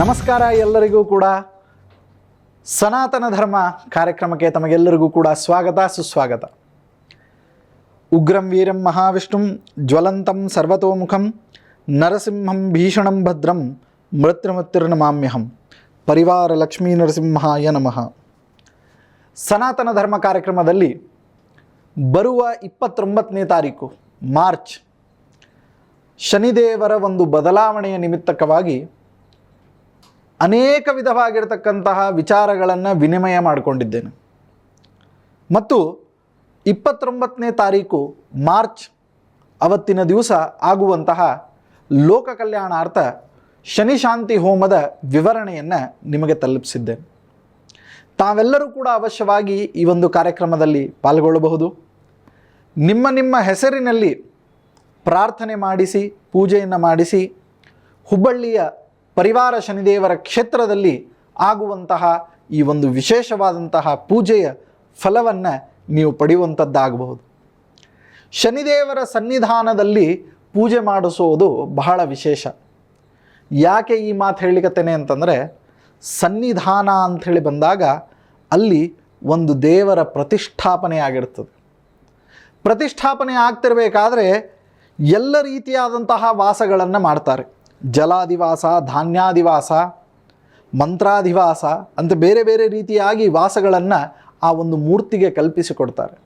ನಮಸ್ಕಾರ ಎಲ್ಲರಿಗೂ ಕೂಡ. ಸನಾತನ ಧರ್ಮ ಕಾರ್ಯಕ್ರಮಕ್ಕೆ ತಮಗೆಲ್ಲರಿಗೂ ಕೂಡ ಸ್ವಾಗತ, ಸುಸ್ವಾಗತ. ಉಗ್ರಂ ವೀರಂ ಮಹಾವಿಷ್ಣುಂ ಜ್ವಲಂತಂ ಸರ್ವತೋಮುಖಂ ನರಸಿಂಹಂ ಭೀಷಣಂ ಭದ್ರಂ ಮೃತ್ಯುಮೃತ್ಯುರ್ನಮಾಮ್ಯಹಂ ಪರಿವಾರ ಲಕ್ಷ್ಮೀ ನರಸಿಂಹಾಯ ನಮಃ. ಸನಾತನ ಧರ್ಮ ಕಾರ್ಯಕ್ರಮದಲ್ಲಿ ಬರುವ ಇಪ್ಪತ್ತೊಂಬತ್ತನೇ ತಾರೀಕು, ಮಾರ್ಚ್, ಶನಿದೇವರ ಒಂದು ಬದಲಾವಣೆಯ ನಿಮಿತ್ತಕವಾಗಿ ಅನೇಕ ವಿಧವಾಗಿರತಕ್ಕಂತಹ ವಿಚಾರಗಳನ್ನು ವಿನಿಮಯ ಮಾಡಿಕೊಂಡಿದ್ದೇನೆ. ಮತ್ತು ಇಪ್ಪತ್ತೊಂಬತ್ತನೇ ತಾರೀಕು ಮಾರ್ಚ್ ಅವತ್ತಿನ ದಿವಸ ಆಗುವಂತಹ ಲೋಕ ಕಲ್ಯಾಣಾರ್ಥ ಶನಿ ಶಾಂತಿ ಹೋಮದ ವಿವರಣೆಯನ್ನು ನಿಮಗೆ ತಲುಪಿಸಿದ್ದೇನೆ. ತಾವೆಲ್ಲರೂ ಕೂಡ ಅವಶ್ಯವಾಗಿ ಈ ಒಂದು ಕಾರ್ಯಕ್ರಮದಲ್ಲಿ ಪಾಲ್ಗೊಳ್ಳಬಹುದು. ನಿಮ್ಮ ನಿಮ್ಮ ಹೆಸರಿನಲ್ಲಿ ಪ್ರಾರ್ಥನೆ ಮಾಡಿಸಿ, ಪೂಜೆಯನ್ನು ಮಾಡಿಸಿ, ಹುಬ್ಬಳ್ಳಿಯ ಪರಿವಾರ ಶನಿದೇವರ ಕ್ಷೇತ್ರದಲ್ಲಿ ಆಗುವಂತಹ ಈ ಒಂದು ವಿಶೇಷವಾದಂತಹ ಪೂಜೆಯ ಫಲವನ್ನು ನೀವು ಪಡೆಯುವಂಥದ್ದಾಗಬಹುದು. ಶನಿದೇವರ ಸನ್ನಿಧಾನದಲ್ಲಿ ಪೂಜೆ ಮಾಡಿಸೋದು ಬಹಳ ವಿಶೇಷ. ಯಾಕೆ ಈ ಮಾತು ಹೇಳಿಕತ್ತೇನೆ ಅಂತಂದರೆ, ಸನ್ನಿಧಾನ ಅಂಥೇಳಿ ಬಂದಾಗ ಅಲ್ಲಿ ಒಂದು ದೇವರ ಪ್ರತಿಷ್ಠಾಪನೆ ಆಗಿರ್ತದೆ. ಪ್ರತಿಷ್ಠಾಪನೆ ಆಗ್ತಿರಬೇಕಾದ್ರೆ ಎಲ್ಲ ರೀತಿಯಾದಂತಹ ವಾಸಗಳನ್ನು ಮಾಡ್ತಾರೆ. ಜಲಾದಿವಾಸ ಧಾನ್ಯಾದಿವಾಸ ಮಂತ್ರಾದಿವಾಸ ಅಂತ ಬೇರೆ ಬೇರೆ ರೀತಿಯಾಗಿ ವಾಸಗಳನ್ನು ಆ ಒಂದು ಮೂರ್ತಿಗೆ ಕಲ್ಪಿಸಿಕೊಡ್ತಾರೆ.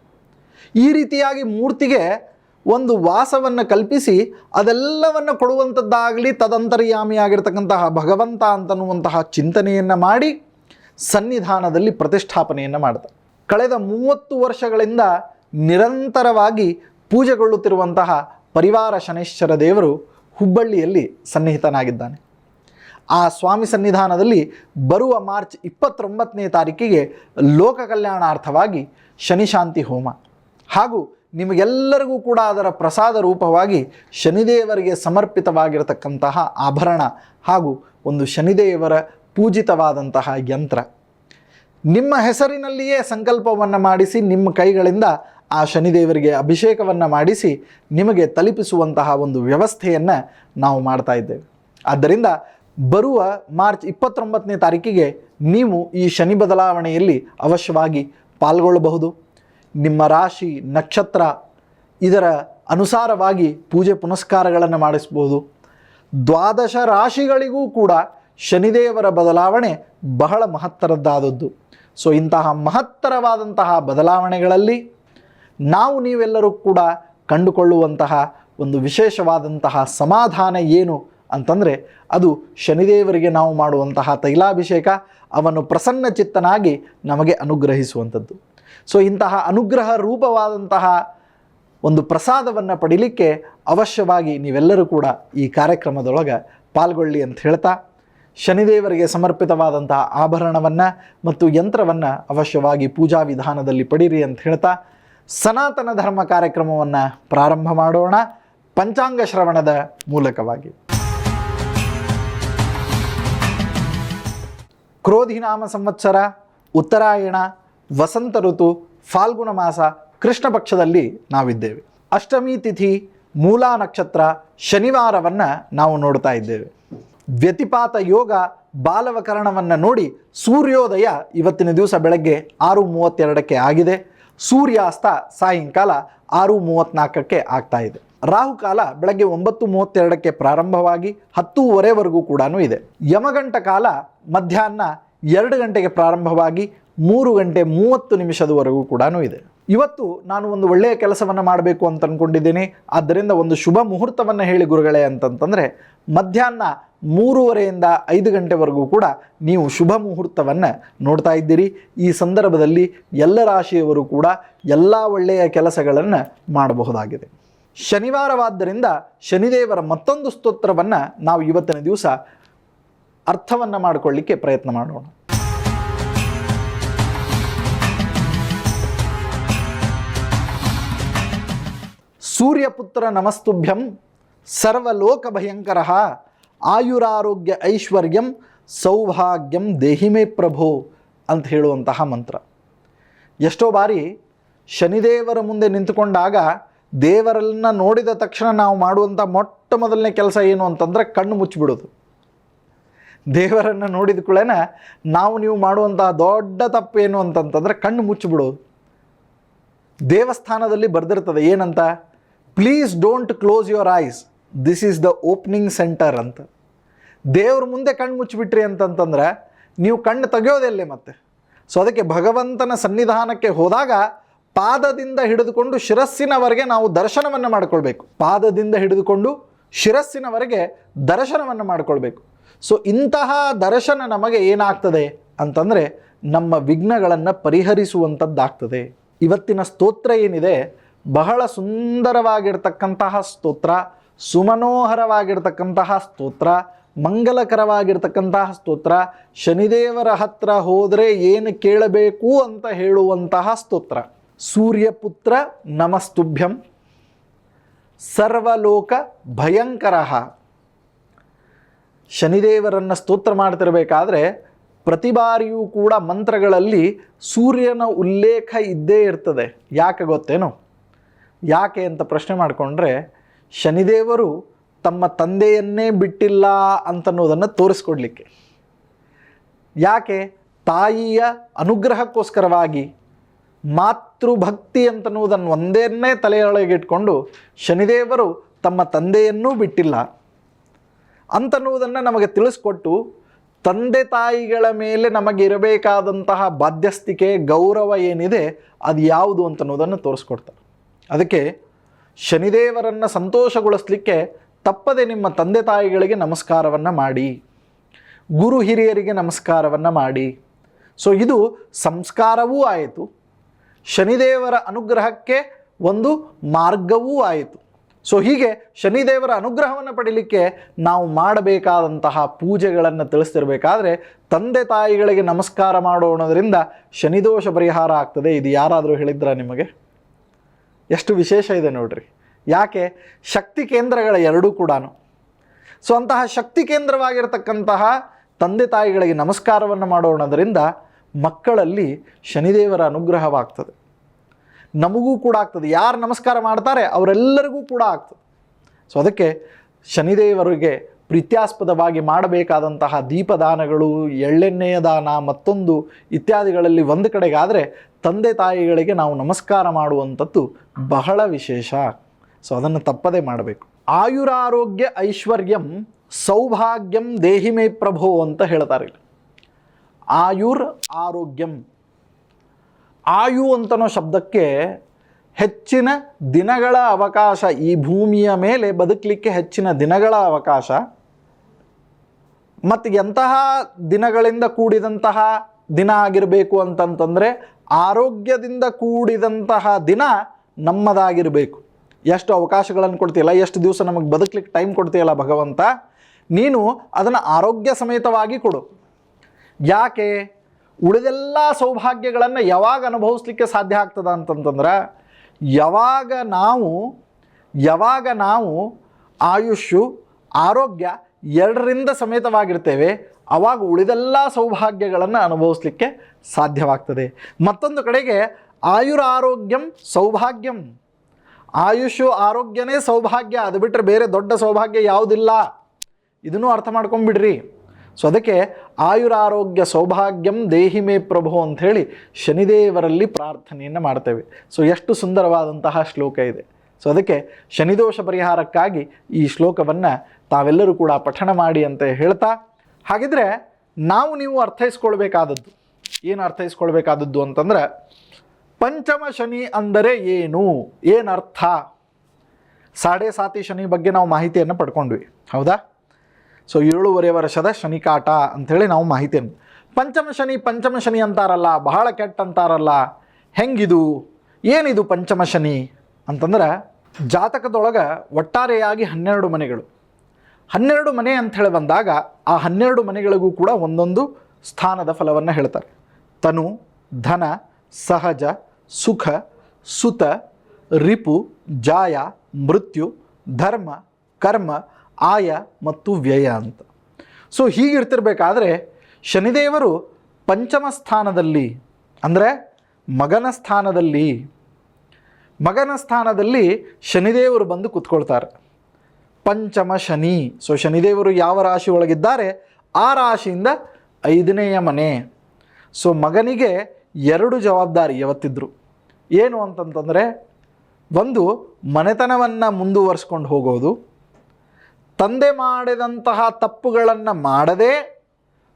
ಈ ರೀತಿಯಾಗಿ ಮೂರ್ತಿಗೆ ಒಂದು ವಾಸವನ್ನು ಕಲ್ಪಿಸಿ ಅದೆಲ್ಲವನ್ನು ಕೊಡುವಂಥದ್ದಾಗಲಿ ತದಂತರ್ಯಾಮಿಯಾಗಿರ್ತಕ್ಕಂತಹ ಭಗವಂತ ಅಂತನ್ನುವಂತಹ ಚಿಂತನೆಯನ್ನು ಮಾಡಿ ಸನ್ನಿಧಾನದಲ್ಲಿ ಪ್ರತಿಷ್ಠಾಪನೆಯನ್ನು ಮಾಡ್ತಾರೆ. ಕಳೆದ ಮೂವತ್ತು ವರ್ಷಗಳಿಂದ ನಿರಂತರವಾಗಿ ಪೂಜೆಗೊಳ್ಳುತ್ತಿರುವಂತಹ ಪರಿವಾರ ಶನೇಶ್ವರ ದೇವರು ಹುಬ್ಬಳ್ಳಿಯಲ್ಲಿ ಸನ್ನಿಹಿತನಾಗಿದ್ದಾನೆ. ಆ ಸ್ವಾಮಿ ಸನ್ನಿಧಾನದಲ್ಲಿ ಬರುವ ಮಾರ್ಚ್ ಇಪ್ಪತ್ತೊಂಬತ್ತನೇ ತಾರೀಕಿಗೆ ಲೋಕ ಕಲ್ಯಾಣಾರ್ಥವಾಗಿ ಶನಿಶಾಂತಿ ಹೋಮ. ಹಾಗೂ ನಿಮಗೆಲ್ಲರಿಗೂ ಕೂಡ ಅದರ ಪ್ರಸಾದ ರೂಪವಾಗಿ ಶನಿದೇವರಿಗೆ ಸಮರ್ಪಿತವಾಗಿರತಕ್ಕಂತಹ ಆಭರಣ ಹಾಗೂ ಒಂದು ಶನಿದೇವರ ಪೂಜಿತವಾದಂತಹ ಯಂತ್ರ. ನಿಮ್ಮ ಹೆಸರಿನಲ್ಲಿಯೇ ಸಂಕಲ್ಪವನ್ನು ಮಾಡಿಸಿ ನಿಮ್ಮ ಕೈಗಳಿಂದ ಆ ಶನಿದೇವರಿಗೆ ಅಭಿಷೇಕವನ್ನು ಮಾಡಿಸಿ ನಿಮಗೆ ತಲುಪಿಸುವಂತಹ ಒಂದು ವ್ಯವಸ್ಥೆಯನ್ನು ನಾವು ಮಾಡ್ತಾ ಇದ್ದೇವೆ. ಆದ್ದರಿಂದ ಬರುವ ಮಾರ್ಚ್ ಇಪ್ಪತ್ತೊಂಬತ್ತನೇ ತಾರೀಕಿಗೆ ನೀವು ಈ ಶನಿ ಬದಲಾವಣೆಯಲ್ಲಿ ಅವಶ್ಯವಾಗಿ ಪಾಲ್ಗೊಳ್ಳಬಹುದು. ನಿಮ್ಮ ರಾಶಿ ನಕ್ಷತ್ರ ಇದರ ಅನುಸಾರವಾಗಿ ಪೂಜೆ ಪುನಸ್ಕಾರಗಳನ್ನು ಮಾಡಿಸ್ಬೋದು ದ್ವಾದಶ ರಾಶಿಗಳಿಗೂ ಕೂಡ ಶನಿದೇವರ ಬದಲಾವಣೆ ಬಹಳ ಮಹತ್ತರದ್ದಾದದ್ದು. ಸೊ ಇಂತಹ ಮಹತ್ತರವಾದಂತಹ ಬದಲಾವಣೆಗಳಲ್ಲಿ ನಾವು ನೀವೆಲ್ಲರೂ ಕೂಡ ಕಂಡುಕೊಳ್ಳುವಂತಹ ಒಂದು ವಿಶೇಷವಾದಂತಹ ಸಮಾಧಾನ ಏನು ಅಂತಂದರೆ ಅದು ಶನಿದೇವರಿಗೆ ನಾವು ಮಾಡುವಂತಹ ತೈಲಾಭಿಷೇಕ, ಅವನು ಪ್ರಸನ್ನ ಚಿತ್ತನಾಗಿ ನಮಗೆ ಅನುಗ್ರಹಿಸುವಂಥದ್ದು. ಸೊ ಇಂತಹ ಅನುಗ್ರಹ ರೂಪವಾದಂತಹ ಒಂದು ಪ್ರಸಾದವನ್ನು ಪಡಿಲಿಕ್ಕೆ ಅವಶ್ಯವಾಗಿ ನೀವೆಲ್ಲರೂ ಕೂಡ ಈ ಕಾರ್ಯಕ್ರಮದೊಳಗೆ ಪಾಲ್ಗೊಳ್ಳಿ ಅಂತ ಹೇಳ್ತಾ, ಶನಿದೇವರಿಗೆ ಸಮರ್ಪಿತವಾದಂತಹ ಆಭರಣವನ್ನು ಮತ್ತು ಯಂತ್ರವನ್ನು ಅವಶ್ಯವಾಗಿ ಪೂಜಾ ವಿಧಾನದಲ್ಲಿ ಪಡೀರಿ ಅಂತ ಹೇಳ್ತಾ ಸನಾತನ ಧರ್ಮ ಕಾರ್ಯಕ್ರಮವನ್ನು ಪ್ರಾರಂಭ ಮಾಡೋಣ. ಪಂಚಾಂಗ ಶ್ರವಣದ ಮೂಲಕವಾಗಿ. ಕ್ರೋಧಿನಾಮ ಸಂವತ್ಸರ, ಉತ್ತರಾಯಣ, ವಸಂತ ಋತು, ಫಾಲ್ಗುಣ ಮಾಸ, ಕೃಷ್ಣ ಪಕ್ಷದಲ್ಲಿ ನಾವಿದ್ದೇವೆ. ಅಷ್ಟಮಿ ತಿಥಿ, ಮೂಲಾ ನಕ್ಷತ್ರ, ಶನಿವಾರವನ್ನು ನಾವು ನೋಡ್ತಾ ಇದ್ದೇವೆ. ವ್ಯತಿಪಾತ ಯೋಗ, ಬಾಲವಕರಣವನ್ನು ನೋಡಿ ಸೂರ್ಯೋದಯ ಇವತ್ತಿನ ದಿವಸ ಬೆಳಗ್ಗೆ ಆರು ಮೂವತ್ತೆರಡಕ್ಕೆ ಆಗಿದೆ. ಸೂರ್ಯಾಸ್ತ ಸಾಯಂಕಾಲ ಆರು ಮೂವತ್ತ್ನಾಲ್ಕಕ್ಕೆ ಆಗ್ತಾ ಇದೆ. ರಾಹುಕಾಲ ಬೆಳಗ್ಗೆ ಒಂಬತ್ತು ಮೂವತ್ತೆರಡಕ್ಕೆ ಪ್ರಾರಂಭವಾಗಿ ಹತ್ತೂವರೆವರೆಗೂ ಕೂಡ ಇದೆ. ಯಮಗಂಟ ಕಾಲ ಮಧ್ಯಾಹ್ನ ಎರಡು ಗಂಟೆಗೆ ಪ್ರಾರಂಭವಾಗಿ ಮೂರು ಗಂಟೆ ಮೂವತ್ತು ನಿಮಿಷದವರೆಗೂ ಕೂಡ ಇದೆ. ಇವತ್ತು ನಾನು ಒಂದು ಒಳ್ಳೆಯ ಕೆಲಸವನ್ನು ಮಾಡಬೇಕು ಅಂತ ಅಂದ್ಕೊಂಡಿದ್ದೀನಿ ಆದ್ದರಿಂದ ಒಂದು ಶುಭ ಮುಹೂರ್ತವನ್ನು ಹೇಳಿ ಗುರುಗಳೇ ಅಂತಂತಂದರೆ ಮಧ್ಯಾಹ್ನ ಮೂರುವರೆಯಿಂದ ಐದು ಗಂಟೆವರೆಗೂ ಕೂಡ ನೀವು ಶುಭ ಮುಹೂರ್ತವನ್ನು ನೋಡ್ತಾ ಇದ್ದೀರಿ. ಈ ಸಂದರ್ಭದಲ್ಲಿ ಎಲ್ಲ ರಾಶಿಯವರು ಕೂಡ ಎಲ್ಲ ಒಳ್ಳೆಯ ಕೆಲಸಗಳನ್ನು ಮಾಡಬಹುದಾಗಿದೆ. ಶನಿವಾರವಾದ್ದರಿಂದ ಶನಿದೇವರ ಮತ್ತೊಂದು ಸ್ತೋತ್ರವನ್ನು ನಾವು ಇವತ್ತಿನ ದಿವಸ ಅರ್ಥವನ್ನು ಮಾಡಿಕೊಳ್ಳಿಕ್ಕೆ ಪ್ರಯತ್ನ ಮಾಡೋಣ. ಸೂರ್ಯಪುತ್ರ ನಮಸ್ತುಭ್ಯಂ ಸರ್ವಲೋಕ ಭಯಂಕರ ಆಯುರಾರೋಗ್ಯ ಐಶ್ವರ್ಯಂ ಸೌಭಾಗ್ಯಂ ದೇಹಿಮೆ ಪ್ರಭೋ ಅಂತ ಹೇಳುವಂತಹ ಮಂತ್ರ. ಎಷ್ಟೋ ಬಾರಿ ಶನಿದೇವರ ಮುಂದೆ ನಿಂತುಕೊಂಡಾಗ ದೇವರನ್ನ ನೋಡಿದ ತಕ್ಷಣ ನಾವು ಮಾಡುವಂಥ ಮೊಟ್ಟ ಮೊದಲನೇ ಕೆಲಸ ಏನು ಅಂತಂದರೆ ಕಣ್ಣು ಮುಚ್ಚಿಬಿಡೋದು. ದೇವರನ್ನು ನೋಡಿದ ಕೂಡಲೇ ನಾವು ನೀವು ಮಾಡುವಂತಹ ದೊಡ್ಡ ತಪ್ಪೇನು ಅಂತಂತಂದರೆ ಕಣ್ಣು ಮುಚ್ಚಿಬಿಡೋದು. ದೇವಸ್ಥಾನದಲ್ಲಿ ಬರೆದಿರ್ತದೆ ಏನಂತ? Please don't close your eyes this is the opening centre ಅಂತ. ದೇವ್ರ ಮುಂದೆ ಕಣ್ಣು ಮುಚ್ಚಿಬಿಟ್ರಿ ಅಂತಂತಂದ್ರೆ ನೀವು ಕಣ್ಣು ತೆಗೆಯೋದೆಲ್ಲೇ ಮತ್ತೆ. ಸೊ ಅದಕ್ಕೆ ಭಗವಂತನ ಸನ್ನಿಧಾನಕ್ಕೆ ಹೋದಾಗ ಪಾದದಿಂದ ಹಿಡಿದುಕೊಂಡು ಶಿರಸ್ಸಿನವರೆಗೆ ನಾವು ದರ್ಶನವನ್ನು ಮಾಡಿಕೊಳ್ಬೇಕು. ಪಾದದಿಂದ ಹಿಡಿದುಕೊಂಡು ಶಿರಸ್ಸಿನವರೆಗೆ ದರ್ಶನವನ್ನು ಮಾಡಿಕೊಳ್ಬೇಕು. ಸೊ ಇಂತಹ ದರ್ಶನ ನಮಗೆ ಏನಾಗ್ತದೆ ಅಂತಂದರೆ ನಮ್ಮ ವಿಘ್ನಗಳನ್ನು ಪರಿಹರಿಸುವಂಥದ್ದಾಗ್ತದೆ ಇವತ್ತಿನ ಸ್ತೋತ್ರ ಏನಿದೆ? ಬಹಳ ಸುಂದರವಾಗಿರ್ತಕ್ಕಂತಹ ಸ್ತೋತ್ರ. ಸುಮನೋಹರವಾಗಿರ್ತಕ್ಕಂತಹ ಸ್ತೋತ್ರ, ಮಂಗಲಕರವಾಗಿರ್ತಕ್ಕಂತಹ ಸ್ತೋತ್ರ, ಶನಿದೇವರ ಹತ್ರ ಹೋದರೆ ಏನು ಕೇಳಬೇಕು ಅಂತ ಹೇಳುವಂತಹ ಸ್ತೋತ್ರ. ಸೂರ್ಯಪುತ್ರ ನಮಸ್ತುಭ್ಯಂ, ಸರ್ವಲೋಕ ಭಯಂಕರ. ಶನಿದೇವರನ್ನು ಸ್ತೋತ್ರ ಮಾಡ್ತಿರಬೇಕಾದ್ರೆ ಪ್ರತಿ ಬಾರಿಯೂ ಕೂಡ ಮಂತ್ರಗಳಲ್ಲಿ ಸೂರ್ಯನ ಉಲ್ಲೇಖ ಇದ್ದೇ ಇರ್ತದೆ. ಯಾಕೆ ಗೊತ್ತೇನು? ಯಾಕೆ ಅಂತ ಪ್ರಶ್ನೆ ಮಾಡಿಕೊಂಡ್ರೆ ಶನಿದೇವರು ತಮ್ಮ ತಂದೆಯನ್ನೇ ಬಿಟ್ಟಿಲ್ಲ ಅಂತನ್ನೋದನ್ನು ತೋರಿಸ್ಕೊಡ್ಲಿಕ್ಕೆ. ಯಾಕೆ? ತಾಯಿಯ ಅನುಗ್ರಹಕ್ಕೋಸ್ಕರವಾಗಿ ಮಾತೃಭಕ್ತಿ ಅಂತನ್ನುವುದನ್ನು ಒಂದೇನೇ ತಲೆಯೊಳಗಿಟ್ಕೊಂಡು ಶನಿದೇವರು ತಮ್ಮ ತಂದೆಯನ್ನೂ ಬಿಟ್ಟಿಲ್ಲ. ಅಂತನ್ನುವುದನ್ನು ನಮಗೆ ತಿಳಿಸ್ಕೊಟ್ಟು ತಂದೆ ತಾಯಿಗಳ ಮೇಲೆ ನಮಗೆ ಇರಬೇಕಾದಂತಹ ಬಾಧ್ಯಸ್ಥಿಕೆ, ಗೌರವ ಏನಿದೆ ಅದು ಯಾವುದು ಅಂತನ್ನುವುದನ್ನು ತೋರಿಸ್ಕೊಡ್ತಾರೆ. ಅದಕ್ಕೆ ಶನಿದೇವರನ್ನು ಸಂತೋಷಗೊಳಿಸ್ಲಿಕ್ಕೆ ತಪ್ಪದೆ ನಿಮ್ಮ ತಂದೆ ತಾಯಿಗಳಿಗೆ ನಮಸ್ಕಾರವನ್ನು ಮಾಡಿ. ಗುರು ಹಿರಿಯರಿಗೆ ನಮಸ್ಕಾರವನ್ನು ಮಾಡಿ. ಸೊ ಇದು ಸಂಸ್ಕಾರವೂ ಆಯಿತು. ಶನಿದೇವರ ಅನುಗ್ರಹಕ್ಕೆ ಒಂದು ಮಾರ್ಗವೂ ಆಯಿತು. ಸೊ ಹೀಗೆ ಶನಿದೇವರ ಅನುಗ್ರಹವನ್ನು ಪಡೀಲಿಕ್ಕೆ ನಾವು ಮಾಡಬೇಕಾದಂತಹ ಪೂಜೆಗಳನ್ನು ತಿಳಿಸ್ತಿರ್ಬೇಕಾದ್ರೆ ತಂದೆ ತಾಯಿಗಳಿಗೆ ನಮಸ್ಕಾರ ಮಾಡೋಣದ್ರಿಂದ ಶನಿದೋಷ ಪರಿಹಾರ ಆಗ್ತದೆ. ಇದು ಯಾರಾದರೂ ಹೇಳಿದ್ರ ನಿಮಗೆ? ಎಷ್ಟು ವಿಶೇಷ ಇದೆ ನೋಡ್ರಿ. ಯಾಕೆ? ಶಕ್ತಿ ಕೇಂದ್ರಗಳ ಎರಡೂ ಕೂಡ ಸೊ ಅಂತಹ ಶಕ್ತಿ ಕೇಂದ್ರವಾಗಿರ್ತಕ್ಕಂತಹ ತಂದೆ ತಾಯಿಗಳಿಗೆ ನಮಸ್ಕಾರವನ್ನು ಮಾಡೋಣದರಿಂದ ಮಕ್ಕಳಲ್ಲಿ ಶನಿದೇವರ ಅನುಗ್ರಹವಾಗ್ತದೆ. ನಮಗೂ ಕೂಡ ಆಗ್ತದೆ. ಯಾರು ನಮಸ್ಕಾರ ಮಾಡ್ತಾರೆ ಅವರೆಲ್ಲರಿಗೂ ಕೂಡ ಆಗ್ತದೆ. ಸೊ ಅದಕ್ಕೆ ಶನಿದೇವರಿಗೆ ಪ್ರೀತ್ಯಾಸ್ಪದವಾಗಿ ಮಾಡಬೇಕಾದಂತಹ ದೀಪದಾನಗಳು ಎಳ್ಳೆಣ್ಣೆಯ ದಾನ ಮತ್ತೊಂದು ಇತ್ಯಾದಿಗಳಲ್ಲಿ ಒಂದು ಕಡೆಗಾದರೆ ತಂದೆ ತಾಯಿಗಳಿಗೆ ನಾವು ನಮಸ್ಕಾರ ಮಾಡುವಂಥದ್ದು ಬಹಳ ವಿಶೇಷ. ಸೊ ಅದನ್ನು ತಪ್ಪದೇ ಮಾಡಬೇಕು. ಆಯುರಾರೋಗ್ಯ ಐಶ್ವರ್ಯಂ ಸೌಭಾಗ್ಯಂ ದೇಹಿಮೇ ಪ್ರಭೋ ಅಂತ ಹೇಳ್ತಾರೆ. ಆಯುರ್ ಆರೋಗ್ಯಂ. ಆಯು ಅಂತನೋ ಶಬ್ದಕ್ಕೆ ಹೆಚ್ಚಿನ ದಿನಗಳ ಅವಕಾಶ, ಈ ಭೂಮಿಯ ಮೇಲೆ ಬದುಕಲಿಕ್ಕೆ ಹೆಚ್ಚಿನ ದಿನಗಳ ಅವಕಾಶ ಮತ್ತು ಎಂತಹ ದಿನಗಳಿಂದ ಕೂಡಿದಂತಹ ದಿನ ಆಗಿರಬೇಕು ಅಂತಂತಂದರೆ ಆರೋಗ್ಯದಿಂದ ಕೂಡಿದಂತಹ ದಿನ ನಮ್ಮದಾಗಿರಬೇಕು. ಎಷ್ಟು ಅವಕಾಶಗಳನ್ನು ಕೊಡ್ತೀಯಲ್ಲ, ಎಷ್ಟು ದಿವಸ ನಮಗೆ ಬದುಕಲಿಕ್ಕೆ ಟೈಮ್ ಕೊಡ್ತೀಯಲ್ಲ ಭಗವಂತ, ನೀನು ಅದನ್ನು ಆರೋಗ್ಯ ಸಮೇತವಾಗಿ ಕೊಡು. ಯಾಕೆ? ಉಳಿದೆಲ್ಲ ಸೌಭಾಗ್ಯಗಳನ್ನು ಯಾವಾಗ ಅನುಭವಿಸ್ಲಿಕ್ಕೆ ಸಾಧ್ಯ ಆಗ್ತದ ಅಂತಂತಂದ್ರೆ, ಯಾವಾಗ ನಾವು ಯಾವಾಗ ನಾವು ಆಯುಷ್ಯು, ಆರೋಗ್ಯ ಎರಡರಿಂದ ಸಮೇತವಾಗಿರ್ತೇವೆ. ಅವಾಗ ಉಳಿದೆಲ್ಲ ಸೌಭಾಗ್ಯಗಳನ್ನು ಅನುಭವಿಸ್ಲಿಕ್ಕೆ ಸಾಧ್ಯವಾಗ್ತದೆ. ಮತ್ತೊಂದು ಕಡೆಗೆ ಆಯುರ ಆರೋಗ್ಯಂ ಸೌಭಾಗ್ಯಂ. ಆಯುಷು ಆರೋಗ್ಯನೇ ಸೌಭಾಗ್ಯ. ಅದು ಬಿಟ್ಟರೆ ಬೇರೆ ದೊಡ್ಡ ಸೌಭಾಗ್ಯ ಯಾವುದಿಲ್ಲ. ಇದನ್ನು ಅರ್ಥ ಮಾಡ್ಕೊಂಬಿಡ್ರಿ ಸೊ ಅದಕ್ಕೆ ಆಯುರಾರೋಗ್ಯ ಸೌಭಾಗ್ಯಂ ದೇಹಿ ಮೇ ಪ್ರಭು ಅಂಥೇಳಿ ಶನಿದೇವರಲ್ಲಿ ಪ್ರಾರ್ಥನೆಯನ್ನು ಮಾಡ್ತೇವೆ. ಸೊ ಎಷ್ಟು ಸುಂದರವಾದಂತಹ ಶ್ಲೋಕ ಇದೆ. ಸೊ ಅದಕ್ಕೆ ಶನಿದೋಷ ಪರಿಹಾರಕ್ಕಾಗಿ ಈ ಶ್ಲೋಕವನ್ನು ತಾವೆಲ್ಲರೂ ಕೂಡ ಪಠಣ ಮಾಡಿ ಅಂತ ಹೇಳ್ತಾ, ಹಾಗಿದ್ರೆ ನಾವು ನೀವು ಅರ್ಥೈಸ್ಕೊಳ್ಬೇಕಾದದ್ದು. ಏನು ಅರ್ಥೈಸ್ಕೊಳ್ಬೇಕಾದದ್ದು ಅಂತಂದ್ರೆ, ಪಂಚಮ ಶನಿ ಅಂದರೆ ಏನು? ಏನರ್ಥ? ಸಾಡೆ ಸಾತಿ ಶನಿ ಬಗ್ಗೆ ನಾವು ಮಾಹಿತಿಯನ್ನು ಪಡ್ಕೊಂಡ್ವಿ. ಹೌದಾ? ಸೊ ಏಳುವರೆ ವರ್ಷದ ಶನಿಕಾಟ ಅಂಥೇಳಿ ನಾವು ಮಾಹಿತಿಯನ್ನು. ಪಂಚಮ ಶನಿ ಪಂಚಮ ಶನಿ ಅಂತಾರಲ್ಲ, ಬಹಳ ಕೆಟ್ಟ ಅಂತಾರಲ್ಲ, ಹೆಂಗಿದು? ಏನಿದು ಪಂಚಮ ಶನಿ ಅಂತಂದ್ರೆ ಜಾತಕದೊಳಗೆ ಒಟ್ಟಾರೆಯಾಗಿ ಹನ್ನೆರಡು ಮನೆಗಳು. ಹನ್ನೆರಡು ಮನೆ ಅಂತ ಹೇಳಿ ಬಂದಾಗ ಆ ಹನ್ನೆರಡು ಮನೆಗಳಿಗೂ ಕೂಡ ಒಂದೊಂದು ಸ್ಥಾನದ ಫಲವನ್ನು ಹೇಳ್ತಾರೆ. ತನು, ಧನ, ಸಹಜ, ಸುಖ, ಸುತ, ರಿಪು, ಜಾಯ, ಮೃತ್ಯು, ಧರ್ಮ, ಕರ್ಮ, ಆಯ ಮತ್ತು ವ್ಯಯ ಅಂತ. ಸೊ ಹೀಗಿರ್ತಿರ್ಬೇಕಾದ್ರೆ ಶನಿದೇವರು ಪಂಚಮ ಸ್ಥಾನದಲ್ಲಿ ಅಂದರೆ ಮಗನ ಸ್ಥಾನದಲ್ಲಿ ಮಗನ ಸ್ಥಾನದಲ್ಲಿ ಶನಿದೇವರು ಬಂದು ಕುತ್ಕೊಳ್ತಾರೆ. ಪಂಚಮ ಶನಿ. ಸೊ ಶನಿದೇವರು ಯಾವ ರಾಶಿ ಒಳಗಿದ್ದಾರೆ? ಆ ರಾಶಿಯಿಂದ ಐದನೆಯ ಮನೆ. ಸೊ ಮಗನಿಗೆ ಎರಡು ಜವಾಬ್ದಾರಿ ಯಾವತ್ತಿದ್ರು. ಏನು ಅಂತಂತಂದರೆ, ಒಂದು, ಮನೆತನವನ್ನು ಮುಂದುವರಿಸ್ಕೊಂಡು ಹೋಗೋದು. ತಂದೆ ಮಾಡಿದಂತಹ ತಪ್ಪುಗಳನ್ನು ಮಾಡದೇ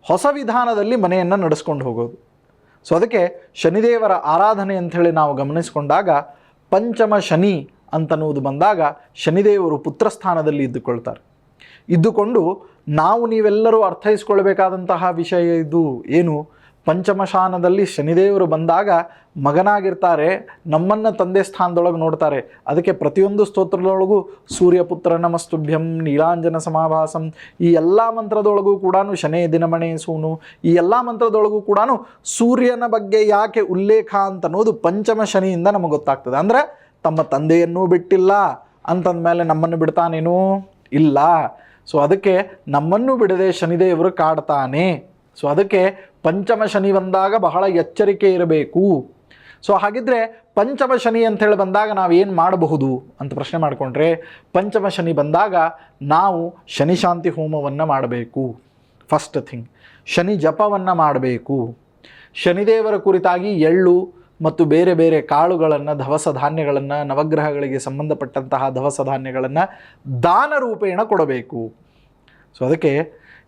ಹೊಸ ವಿಧಾನದಲ್ಲಿ ಮನೆಯನ್ನು ನಡೆಸ್ಕೊಂಡು ಹೋಗೋದು. ಸೊ ಅದಕ್ಕೆ ಶನಿದೇವರ ಆರಾಧನೆ ಅಂಥೇಳಿ ನಾವು ಗಮನಿಸಿಕೊಂಡಾಗ ಪಂಚಮ ಶನಿ ಅಂತನ್ನುವುದು ಬಂದಾಗ ಶನಿದೇವರು ಪುತ್ರಸ್ಥಾನದಲ್ಲಿ ಇದ್ದುಕೊಳ್ತಾರೆ. ಇದ್ದುಕೊಂಡು ನಾವು ನೀವೆಲ್ಲರೂ ಅರ್ಥೈಸ್ಕೊಳ್ಬೇಕಾದಂತಹ ವಿಷಯ ಇದು ಏನು? ಪಂಚಮಶಾನದಲ್ಲಿ ಶನಿದೇವರು ಬಂದಾಗ ಮಗನಾಗಿರ್ತಾರೆ, ನಮ್ಮನ್ನು ತಂದೆ ಸ್ಥಾನದೊಳಗೆ ನೋಡ್ತಾರೆ. ಅದಕ್ಕೆ ಪ್ರತಿಯೊಂದು ಸ್ತೋತ್ರದೊಳಗೂ ಸೂರ್ಯಪುತ್ರ ನಮಸ್ತುಭ್ಯಂ, ನೀಲಾಂಜನ ಸಮಾಭಾಸಂ, ಈ ಎಲ್ಲ ಮಂತ್ರದೊಳಗೂ ಕೂಡ ಶನೇ ದಿನಮಣೆ ಸೂನು, ಈ ಎಲ್ಲ ಮಂತ್ರದೊಳಗೂ ಕೂಡ ಸೂರ್ಯನ ಬಗ್ಗೆ ಯಾಕೆ ಉಲ್ಲೇಖ ಅಂತ ಅನ್ನೋದು ಪಂಚಮ ಶನಿಯಿಂದ ನಮಗೆ ಗೊತ್ತಾಗ್ತದೆ. ಅಂದರೆ ತಮ್ಮ ತಂದೆಯನ್ನೂ ಬಿಟ್ಟಿಲ್ಲ, ಅಂತಂದಮೇಲೆ ನಮ್ಮನ್ನು ಬಿಡ್ತಾನೇನೂ? ಇಲ್ಲ. ಸೊ ಅದಕ್ಕೆ ನಮ್ಮನ್ನು ಬಿಡದೆ ಶನಿದೇವರು ಕಾಡ್ತಾನೆ. ಸೊ ಅದಕ್ಕೆ ಪಂಚಮ ಶನಿ ಬಂದಾಗ ಬಹಳ ಎಚ್ಚರಿಕೆ ಇರಬೇಕು. ಸೊ ಹಾಗಿದ್ರೆ ಪಂಚಮ ಶನಿ ಅಂಥೇಳಿ ಬಂದಾಗ ನಾವು ಏನು ಮಾಡಬಹುದು ಅಂತ ಪ್ರಶ್ನೆ ಮಾಡಿಕೊಂಡ್ರೆ, ಪಂಚಮ ಶನಿ ಬಂದಾಗ ನಾವು ಶನಿ ಶಾಂತಿ ಹೋಮವನ್ನು ಮಾಡಬೇಕು. ಫಸ್ಟ್ ಥಿಂಗ್ ಶನಿ ಜಪವನ್ನು ಮಾಡಬೇಕು. ಶನಿದೇವರ ಕುರಿತಾಗಿ ಎಳ್ಳು ಮತ್ತು ಬೇರೆ ಬೇರೆ ಕಾಳುಗಳನ್ನು ದವಸ ಧಾನ್ಯಗಳನ್ನು, ನವಗ್ರಹಗಳಿಗೆ ಸಂಬಂಧಪಟ್ಟಂತಹ ದವಸ ಧಾನ್ಯಗಳನ್ನು ದಾನ ರೂಪೇಣ ಕೊಡಬೇಕು. ಸೊ ಅದಕ್ಕೆ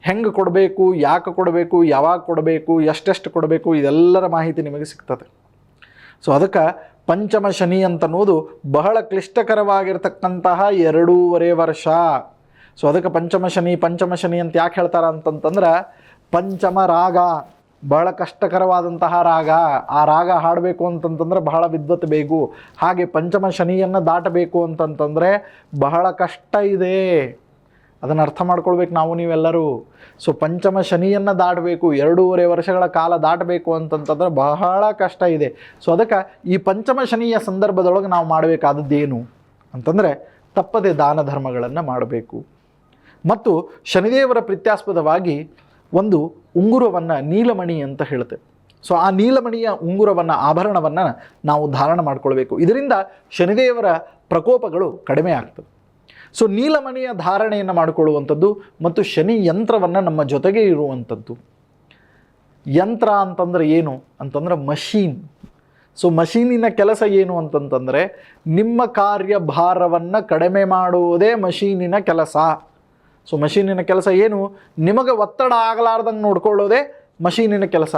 ಹೆಂಗೆ ಕೊಡಬೇಕು, ಯಾಕೆ ಕೊಡಬೇಕು, ಯಾವಾಗ ಕೊಡಬೇಕು, ಎಷ್ಟೆಷ್ಟು ಕೊಡಬೇಕು, ಇದೆಲ್ಲರ ಮಾಹಿತಿ ನಿಮಗೆ ಸಿಗ್ತದೆ. ಸೊ ಅದಕ್ಕೆ ಪಂಚಮ ಶನಿ ಅಂತನ್ನೋದು ಬಹಳ ಕ್ಲಿಷ್ಟಕರವಾಗಿರ್ತಕ್ಕಂತಹ ಎರಡೂವರೆ ವರ್ಷ. ಸೊ ಅದಕ್ಕೆ ಪಂಚಮ ಶನಿ ಪಂಚಮ ಶನಿ ಅಂತ ಯಾಕೆ ಹೇಳ್ತಾರ ಅಂತಂತಂದ್ರೆ ಪಂಚಮ ರಾಗ, ಬಹಳ ಕಷ್ಟಕರವಾದಂತಹ ರಾಗ. ಆ ರಾಗ ಹಾಡಬೇಕು ಅಂತಂತಂದ್ರೆ ಬಹಳ ವಿದ್ವತ್ ಬೇಕು. ಹಾಗೆ ಪಂಚಮ ಶನಿಯನ್ನು ದಾಟಬೇಕು ಅಂತಂತಂದರೆ ಬಹಳ ಕಷ್ಟ ಇದೆ. ಅದನ್ನು ಅರ್ಥ ಮಾಡ್ಕೊಳ್ಬೇಕು ನಾವು ನೀವೆಲ್ಲರೂ. ಸೊ ಪಂಚಮ ಶನಿಯನ್ನು ದಾಟಬೇಕು, ಎರಡೂವರೆ ವರ್ಷಗಳ ಕಾಲ ದಾಟಬೇಕು ಅಂತಂತಂದ್ರೆ ಬಹಳ ಕಷ್ಟ ಇದೆ. ಸೊ ಅದಕ್ಕೆ ಈ ಪಂಚಮ ಶನಿಯ ಸಂದರ್ಭದೊಳಗೆ ನಾವು ಮಾಡಬೇಕಾದದ್ದೇನು? ಅಂತಂದರೆ ತಪ್ಪದೆ ದಾನ ಧರ್ಮಗಳನ್ನು ಮಾಡಬೇಕು. ಮತ್ತು ಶನಿದೇವರ ಪ್ರೀತ್ಯಾಸ್ಪದವಾಗಿ ಒಂದು ಉಂಗುರವನ್ನು ನೀಲಮಣಿ ಅಂತ ಹೇಳುತ್ತೆ. ಸೊ ಆ ನೀಲಮಣಿಯ ಉಂಗುರವನ್ನು, ಆಭರಣವನ್ನು ನಾವು ಧಾರಣ ಮಾಡಿಕೊಳ್ಬೇಕು. ಇದರಿಂದ ಶನಿದೇವರ ಪ್ರಕೋಪಗಳು ಕಡಿಮೆ ಆಗ್ತದೆ ಸೊ ನೀಲಮಣಿಯ ಧಾರಣೆಯನ್ನು ಮಾಡಿಕೊಳ್ಳುವಂಥದ್ದು ಮತ್ತು ಶನಿ ಯಂತ್ರವನ್ನು ನಮ್ಮ ಜೊತೆಗೆ ಇರುವಂಥದ್ದು. ಯಂತ್ರ ಅಂತಂದ್ರೆ ಏನು? ಅಂತಂದ್ರೆ ಮಷೀನ್. ಸೊ ಮಷೀನಿನ ಕೆಲಸ ಏನು ಅಂತಂತಂದರೆ ನಿಮ್ಮ ಕಾರ್ಯಭಾರವನ್ನು ಕಡಿಮೆ ಮಾಡುವುದೇ ಮಷೀನಿನ ಕೆಲಸ. ಸೊ ಮಷೀನಿನ ಕೆಲಸ ಏನು? ನಿಮಗೆ ಒತ್ತಡ ಆಗಲಾರ್ದಂಗೆ ನೋಡ್ಕೊಳ್ಳೋದೇ ಮಷೀನಿನ ಕೆಲಸ.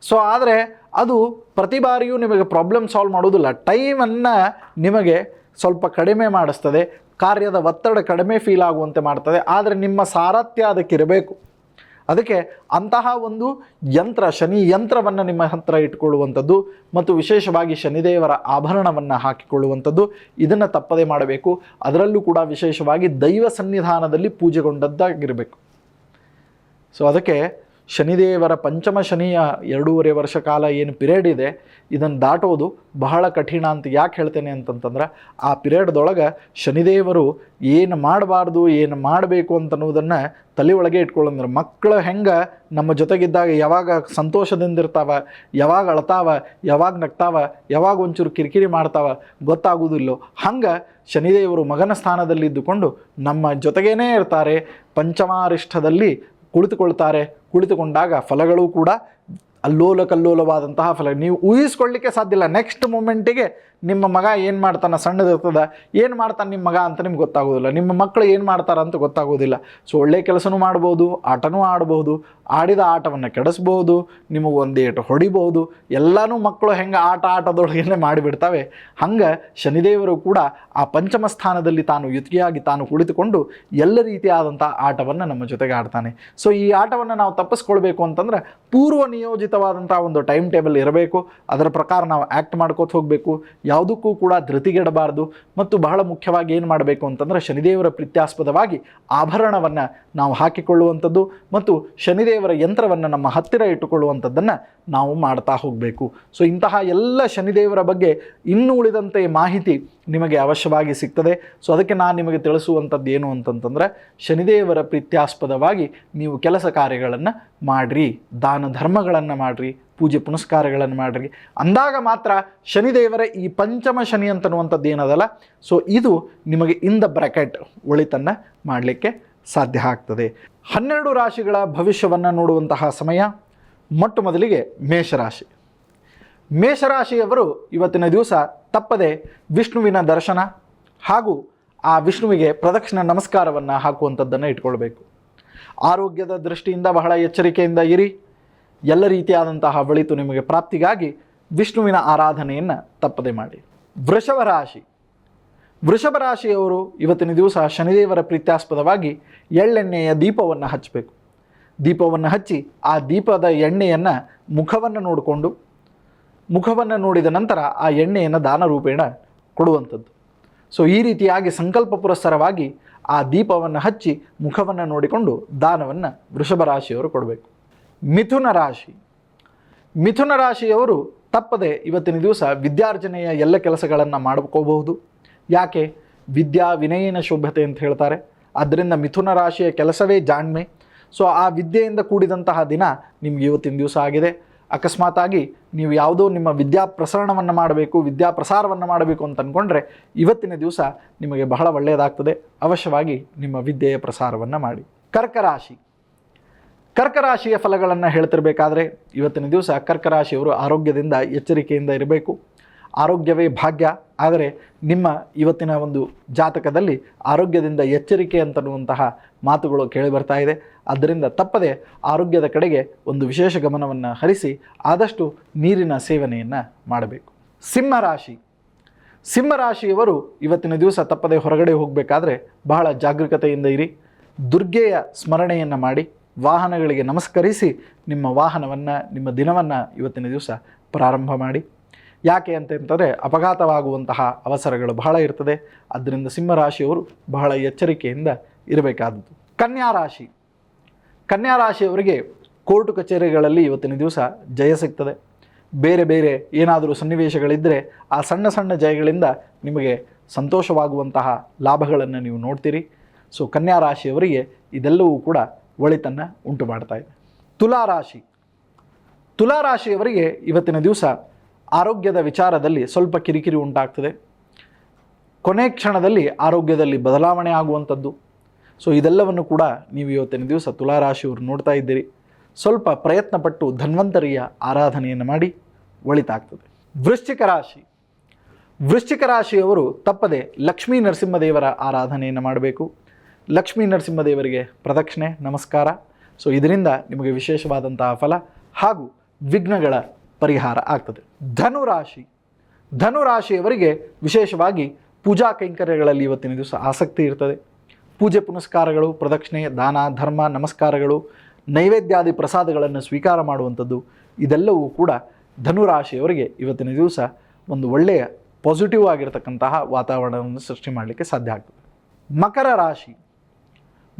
ಸೊ ಆದರೆ ಅದು ಪ್ರತಿ ಬಾರಿಯೂ ನಿಮಗೆ ಪ್ರಾಬ್ಲಮ್ ಸಾಲ್ವ್ ಮಾಡೋದಿಲ್ಲ ಟೈಮನ್ನು ನಿಮಗೆ ಸ್ವಲ್ಪ ಕಡಿಮೆ ಮಾಡಿಸ್ತದೆ, ಕಾರ್ಯದ ಒತ್ತಡ ಕಡಿಮೆ ಫೀಲ್ ಆಗುವಂತೆ ಮಾಡ್ತದೆ, ಆದರೆ ನಿಮ್ಮ ಸಾರಥ್ಯ ಅದಕ್ಕಿರಬೇಕು ಅದಕ್ಕೆ ಅಂತಹ ಒಂದು ಯಂತ್ರ, ಶನಿ ಯಂತ್ರವನ್ನು ನಿಮ್ಮ ಹತ್ರ ಇಟ್ಕೊಳ್ಳುವಂಥದ್ದು ಮತ್ತು ವಿಶೇಷವಾಗಿ ಶನಿದೇವರ ಆಭರಣವನ್ನು ಹಾಕಿಕೊಳ್ಳುವಂಥದ್ದು, ಇದನ್ನು ತಪ್ಪದೇ ಮಾಡಬೇಕು. ಅದರಲ್ಲೂ ಕೂಡ ವಿಶೇಷವಾಗಿ ದೈವ ಸನ್ನಿಧಾನದಲ್ಲಿ ಪೂಜೆಗೊಂಡದ್ದಾಗಿರಬೇಕು. ಸೊ ಅದಕ್ಕೆ ಶನಿದೇವರ ಪಂಚಮ ಶನಿಯ ಎರಡೂವರೆ ವರ್ಷ ಕಾಲ ಏನು ಪಿರಿಯಡ್ ಇದೆ, ಇದನ್ನು ದಾಟೋದು ಬಹಳ ಕಠಿಣ ಅಂತ ಯಾಕೆ ಹೇಳ್ತೇನೆ ಅಂತಂತಂದ್ರೆ, ಆ ಪಿರಿಯಡ್ದೊಳಗೆ ಶನಿದೇವರು ಏನು ಮಾಡಬಾರ್ದು, ಏನು ಮಾಡಬೇಕು ಅಂತನ್ನೋದನ್ನು ತಲೆ ಒಳಗೆ ಇಟ್ಕೊಳ್ಳಂದ್ರೆ ಮಕ್ಕಳು ಹೆಂಗೆ ನಮ್ಮ ಜೊತೆಗಿದ್ದಾಗ ಯಾವಾಗ ಸಂತೋಷದಿಂದ ಇರ್ತಾವ, ಯಾವಾಗ ಅಳ್ತಾವ, ಯಾವಾಗ ನಗ್ತಾವ, ಯಾವಾಗ ಒಂಚೂರು ಕಿರಿಕಿರಿ ಮಾಡ್ತಾವ ಗೊತ್ತಾಗೋದಿಲ್ಲೋ, ಹಂಗೆ ಶನಿದೇವರು ಮಗನ ಸ್ಥಾನದಲ್ಲಿದ್ದುಕೊಂಡು ನಮ್ಮ ಜೊತೆಗೇನೇ ಇರ್ತಾರೆ. ಪಂಚಮಾರಿಷ್ಠದಲ್ಲಿ ಕುಳಿತುಕೊಳ್ತಾರೆ ಕುಳಿತುಕೊಂಡಾಗ ಫಲಗಳು ಕೂಡ ಅಲ್ಲೋಲ ಕಲ್ಲೋಲವಾದಂತಹ ಫಲ. ನೀವು ಊಹಿಸ್ಕೊಳ್ಳಿಕ್ಕೆ ಸಾಧ್ಯ ಇಲ್ಲ. ನೆಕ್ಸ್ಟ್ ಮೂಮೆಂಟಿಗೆ ನಿಮ್ಮ ಮಗ ಏನು ಮಾಡ್ತಾನೆ? ಸಣ್ಣದಿರ್ತದೆ ಏನು ಮಾಡ್ತಾನೆ ನಿಮ್ಮ ಮಗ ಅಂತ ನಿಮ್ಗೆ ಗೊತ್ತಾಗೋದಿಲ್ಲ. ನಿಮ್ಮ ಮಕ್ಕಳು ಏನು ಮಾಡ್ತಾರೆ ಅಂತ ಗೊತ್ತಾಗೋದಿಲ್ಲ. ಸೊ ಒಳ್ಳೆಯ ಕೆಲಸನೂ ಮಾಡ್ಬೋದು, ಆಟನೂ ಆಡ್ಬೋದು, ಆಡಿದ ಆಟವನ್ನು ಕೆಡಿಸ್ಬೋದು, ನಿಮಗೆ ಒಂದೇಟು ಹೊಡಿಬೋದು. ಎಲ್ಲನೂ ಮಕ್ಕಳು ಹೆಂಗೆ ಆಟ ಆಟದೊಳಗೇನೆ ಮಾಡಿಬಿಡ್ತವೆ. ಹಂಗೆ ಶನಿದೇವರು ಕೂಡ ಆ ಪಂಚಮ ಸ್ಥಾನದಲ್ಲಿ ತಾನು ಯುತಿಯಾಗಿ ತಾನು ಕುಳಿತುಕೊಂಡು ಎಲ್ಲ ರೀತಿಯಾದಂಥ ಆಟವನ್ನು ನಮ್ಮ ಜೊತೆಗೆ ಆಡ್ತಾನೆ. ಸೊ ಈ ಆಟವನ್ನು ನಾವು ತಪ್ಪಿಸ್ಕೊಳ್ಬೇಕು ಅಂತಂದ್ರೆ ಪೂರ್ವ ನಿಯೋಜಿತವಾದಂಥ ಒಂದು ಟೈಮ್ ಟೇಬಲ್ ಇರಬೇಕು. ಅದರ ಪ್ರಕಾರ ನಾವು ಆ್ಯಕ್ಟ್ ಮಾಡ್ಕೋತ ಹೋಗಬೇಕು. ಯಾವುದಕ್ಕೂ ಕೂಡ ಧೃತಿಗೆಡಬಾರ್ದು ಮತ್ತು ಬಹಳ ಮುಖ್ಯವಾಗಿ ಏನು ಮಾಡಬೇಕು ಅಂತಂದರೆ ಶನಿದೇವರ ಪ್ರೀತ್ಯಾಸ್ಪದವಾಗಿ ಆಭರಣವನ್ನು ನಾವು ಹಾಕಿಕೊಳ್ಳುವಂಥದ್ದು ಮತ್ತು ಶನಿದೇವರ ಯಂತ್ರವನ್ನು ನಮ್ಮ ಹತ್ತಿರ ಇಟ್ಟುಕೊಳ್ಳುವಂಥದ್ದನ್ನು ನಾವು ಮಾಡ್ತಾ ಹೋಗಬೇಕು. ಸೊ ಇಂತಹ ಎಲ್ಲ ಶನಿದೇವರ ಬಗ್ಗೆ ಇನ್ನೂ ಉಳಿದಂತೆ ಮಾಹಿತಿ ನಿಮಗೆ ಅವಶ್ಯವಾಗಿ ಸಿಗ್ತದೆ. ಸೊ ಅದಕ್ಕೆ ನಾನು ನಿಮಗೆ ತಿಳಿಸುವಂಥದ್ದು ಏನು ಅಂತಂತಂದರೆ, ಶನಿದೇವರ ಪ್ರೀತ್ಯಾಸ್ಪದವಾಗಿ ನೀವು ಕೆಲಸ ಕಾರ್ಯಗಳನ್ನು ಮಾಡಿರಿ. ದಾನ ಧರ್ಮಗಳನ್ನು ಮಾಡಿರಿ. ಪೂಜೆ ಪುನಸ್ಕಾರಗಳನ್ನು ಮಾಡಿರಿ. ಅಂದಾಗ ಮಾತ್ರ ಶನಿದೇವರ ಈ ಪಂಚಮ ಶನಿ ಅಂತನ್ನುವಂಥದ್ದು ಏನದಲ್ಲ? ಸೊ ಇದು ನಿಮಗೆ ಇನ್ ದ ಬ್ರ್ಯಾಕೆಟ್ ಒಳಿತನ್ನು ಮಾಡಲಿಕ್ಕೆ ಸಾಧ್ಯ ಆಗ್ತದೆ. ಹನ್ನೆರಡು ರಾಶಿಗಳ ಭವಿಷ್ಯವನ್ನು ನೋಡುವಂತಹ ಸಮಯ. ಮೊಟ್ಟ ಮೊದಲಿಗೆ ಮೇಷರಾಶಿ. ಮೇಷರಾಶಿಯವರು ಇವತ್ತಿನ ದಿವಸ ತಪ್ಪದೆ ವಿಷ್ಣುವಿನ ದರ್ಶನ ಹಾಗೂ ಆ ವಿಷ್ಣುವಿಗೆ ಪ್ರದಕ್ಷಿಣ ನಮಸ್ಕಾರವನ್ನು ಹಾಕುವಂಥದ್ದನ್ನು ಇಟ್ಕೊಳ್ಬೇಕು. ಆರೋಗ್ಯದ ದೃಷ್ಟಿಯಿಂದ ಬಹಳ ಎಚ್ಚರಿಕೆಯಿಂದ ಇರಿ. ಎಲ್ಲ ರೀತಿಯಾದಂತಹ ಬಳಿತು ನಿಮಗೆ ಪ್ರಾಪ್ತಿಗಾಗಿ ವಿಷ್ಣುವಿನ ಆರಾಧನೆಯನ್ನು ತಪ್ಪದೆ ಮಾಡಿ. ವೃಷಭ ರಾಶಿ. ವೃಷಭ ರಾಶಿಯವರು ಇವತ್ತಿನ ದಿವಸ ಶನಿದೇವರ ಪ್ರೀತ್ಯಾಸ್ಪದವಾಗಿ ಎಳ್ಳೆಣ್ಣೆಯ ದೀಪವನ್ನು ಹಚ್ಚಬೇಕು ದೀಪವನ್ನು ಹಚ್ಚಿ ಆ ದೀಪದ ಎಣ್ಣೆಯನ್ನು ಮುಖವನ್ನು ನೋಡಿಕೊಂಡು, ಮುಖವನ್ನು ನೋಡಿದ ನಂತರ ಆ ಎಣ್ಣೆಯನ್ನು ದಾನ ರೂಪೇಣ ಕೊಡುವಂಥದ್ದು. ಸೊ ಈ ರೀತಿಯಾಗಿ ಸಂಕಲ್ಪ ಪುರಸ್ಸರವಾಗಿ ಆ ದೀಪವನ್ನು ಹಚ್ಚಿ ಮುಖವನ್ನು ನೋಡಿಕೊಂಡು ದಾನವನ್ನು ವೃಷಭ ರಾಶಿಯವರು ಕೊಡಬೇಕು. ಮಿಥುನ ರಾಶಿ. ಮಿಥುನ ರಾಶಿಯವರು ತಪ್ಪದೆ ಇವತ್ತಿನ ದಿವಸ ವಿದ್ಯಾರ್ಜನೆಯ ಎಲ್ಲ ಕೆಲಸಗಳನ್ನು ಮಾಡ್ಕೋಬಹುದು. ಯಾಕೆ? ವಿದ್ಯಾ ವಿನಯನ ಶುಭತೆ ಅಂತ ಹೇಳ್ತಾರೆ. ಆದ್ದರಿಂದ ಮಿಥುನ ರಾಶಿಯ ಕೆಲಸವೇ ಜಾಣ್ಮೆ. ಸೊ ಆ ವಿದ್ಯೆಯಿಂದ ಕೂಡಿದಂತಹ ದಿನ ನಿಮ್ಗೆ ಇವತ್ತಿನ ದಿವಸ ಆಗಿದೆ. ಅಕಸ್ಮಾತಾಗಿ ನೀವು ಯಾವುದೋ ನಿಮ್ಮ ವಿದ್ಯಾ ಪ್ರಸರಣವನ್ನು ಮಾಡಬೇಕು, ವಿದ್ಯಾ ಪ್ರಸಾರವನ್ನು ಮಾಡಬೇಕು ಅಂತ ಅಂದ್ಕೊಂಡ್ರೆ ಇವತ್ತಿನ ದಿವಸ ನಿಮಗೆ ಬಹಳ ಒಳ್ಳೆಯದಾಗ್ತದೆ ಅವಶ್ಯವಾಗಿ ನಿಮ್ಮ ವಿದ್ಯೆಯ ಪ್ರಸಾರವನ್ನು ಮಾಡಿ. ಕರ್ಕರಾಶಿ. ಕರ್ಕರಾಶಿಯ ಫಲಗಳನ್ನು ಹೇಳ್ತಿರಬೇಕಾದ್ರೆ ಇವತ್ತಿನ ದಿವಸ ಕರ್ಕರಾಶಿಯವರು ಆರೋಗ್ಯದಿಂದ ಎಚ್ಚರಿಕೆಯಿಂದ ಇರಬೇಕು. ಆರೋಗ್ಯವೇ ಭಾಗ್ಯ. ಆದರೆ ನಿಮ್ಮ ಇವತ್ತಿನ ಒಂದು ಜಾತಕದಲ್ಲಿ ಆರೋಗ್ಯದಿಂದ ಎಚ್ಚರಿಕೆ ಅಂತನ್ನುವಂತಹ ಮಾತುಗಳು ಕೇಳಿ ಬರ್ತಾ ಇದೆ. ಆದ್ದರಿಂದ ತಪ್ಪದೆ ಆರೋಗ್ಯದ ಕಡೆಗೆ ಒಂದು ವಿಶೇಷ ಗಮನವನ್ನು ಹರಿಸಿ ಆದಷ್ಟು ನೀರಿನ ಸೇವನೆಯನ್ನು ಮಾಡಬೇಕು. ಸಿಂಹರಾಶಿ ಸಿಂಹರಾಶಿಯವರು ಇವತ್ತಿನ ದಿವಸ ತಪ್ಪದೆ ಹೊರಗಡೆ ಹೋಗಬೇಕಾದ್ರೆ ಬಹಳ ಜಾಗರೂಕತೆಯಿಂದ ಇರಿ. ದುರ್ಗೆಯ ಸ್ಮರಣೆಯನ್ನು ಮಾಡಿ, ವಾಹನಗಳಿಗೆ ನಮಸ್ಕರಿಸಿ ನಿಮ್ಮ ವಾಹನವನ್ನು, ನಿಮ್ಮ ದಿನವನ್ನು ಇವತ್ತಿನ ದಿವಸ ಪ್ರಾರಂಭ ಮಾಡಿ. ಯಾಕೆ ಅಂತಂತಂದರೆ ಅಪಘಾತವಾಗುವಂತಹ ಅವಸರಗಳು ಬಹಳ ಇರ್ತದೆ. ಆದ್ದರಿಂದ ಸಿಂಹರಾಶಿಯವರು ಬಹಳ ಎಚ್ಚರಿಕೆಯಿಂದ ಇರಬೇಕಾದದ್ದು. ಕನ್ಯಾ ರಾಶಿ. ಕನ್ಯಾ ರಾಶಿಯವರಿಗೆ ಕೋರ್ಟ್ ಕಚೇರಿಗಳಲ್ಲಿ ಇವತ್ತಿನ ದಿವಸ ಜಯ ಸಿಗ್ತದೆ. ಬೇರೆ ಬೇರೆ ಏನಾದರೂ ಸನ್ನಿವೇಶಗಳಿದ್ದರೆ ಆ ಸಣ್ಣ ಸಣ್ಣ ಜಯಗಳಿಂದ ನಿಮಗೆ ಸಂತೋಷವಾಗುವಂತಹ ಲಾಭಗಳನ್ನು ನೀವು ನೋಡ್ತೀರಿ. ಸೊ, ಕನ್ಯಾ ರಾಶಿಯವರಿಗೆ ಇದೆಲ್ಲವೂ ಕೂಡ ಒಳಿತನ್ನು ಉಂಟು ಮಾಡ್ತಾ ಇದೆ. ತುಲಾ ರಾಶಿ. ತುಲಾ ರಾಶಿಯವರಿಗೆ ಇವತ್ತಿನ ದಿವಸ ಆರೋಗ್ಯದ ವಿಚಾರದಲ್ಲಿ ಸ್ವಲ್ಪ ಕಿರಿಕಿರಿ ಉಂಟಾಗ್ತದೆ. ಕೊನೆ ಕ್ಷಣದಲ್ಲಿ ಆರೋಗ್ಯದಲ್ಲಿ ಬದಲಾವಣೆ ಆಗುವಂಥದ್ದು. ಸೊ ಇದೆಲ್ಲವನ್ನು ಕೂಡ ನೀವು ಇವತ್ತಿನ ದಿವಸ ತುಲಾರಾಶಿಯವರು ನೋಡ್ತಾ ಇದ್ದೀರಿ. ಸ್ವಲ್ಪ ಪ್ರಯತ್ನಪಟ್ಟು ಧನ್ವಂತರಿಯ ಆರಾಧನೆಯನ್ನು ಮಾಡಿ ಒಳಿತಾಗ್ತದೆ. ವೃಶ್ಚಿಕ ರಾಶಿ. ವೃಶ್ಚಿಕ ರಾಶಿಯವರು ತಪ್ಪದೆ ಲಕ್ಷ್ಮೀ ನರಸಿಂಹದೇವರ ಆರಾಧನೆಯನ್ನು ಮಾಡಬೇಕು. ಲಕ್ಷ್ಮೀ ನರಸಿಂಹದೇವರಿಗೆ ಪ್ರದಕ್ಷಿಣೆ, ನಮಸ್ಕಾರ. ಸೊ ಇದರಿಂದ ನಿಮಗೆ ವಿಶೇಷವಾದಂತಹ ಫಲ ಹಾಗೂ ವಿಘ್ನಗಳ ಪರಿಹಾರ ಆಗ್ತದೆ. ಧನುರಾಶಿ. ಧನುರಾಶಿಯವರಿಗೆ ವಿಶೇಷವಾಗಿ ಪೂಜಾ ಕೈಂಕರ್ಯಗಳಲ್ಲಿ ಇವತ್ತಿನ ದಿವಸ ಆಸಕ್ತಿ ಇರ್ತದೆ. ಪೂಜೆ ಪುನಸ್ಕಾರಗಳು, ಪ್ರದಕ್ಷಿಣೆ, ದಾನ, ಧರ್ಮ, ನಮಸ್ಕಾರಗಳು, ನೈವೇದ್ಯಾದಿ ಪ್ರಸಾದಗಳನ್ನು ಸ್ವೀಕಾರ ಮಾಡುವಂಥದ್ದು, ಇದೆಲ್ಲವೂ ಕೂಡ ಧನುರಾಶಿಯವರಿಗೆ ಇವತ್ತಿನ ದಿವಸ ಒಂದು ಒಳ್ಳೆಯ ಪಾಸಿಟಿವ್ ಆಗಿರತಕ್ಕಂತಹ ವಾತಾವರಣವನ್ನು ಸೃಷ್ಟಿ ಮಾಡಲಿಕ್ಕೆ ಸಾಧ್ಯ ಆಗ್ತದೆ. ಮಕರ ರಾಶಿ.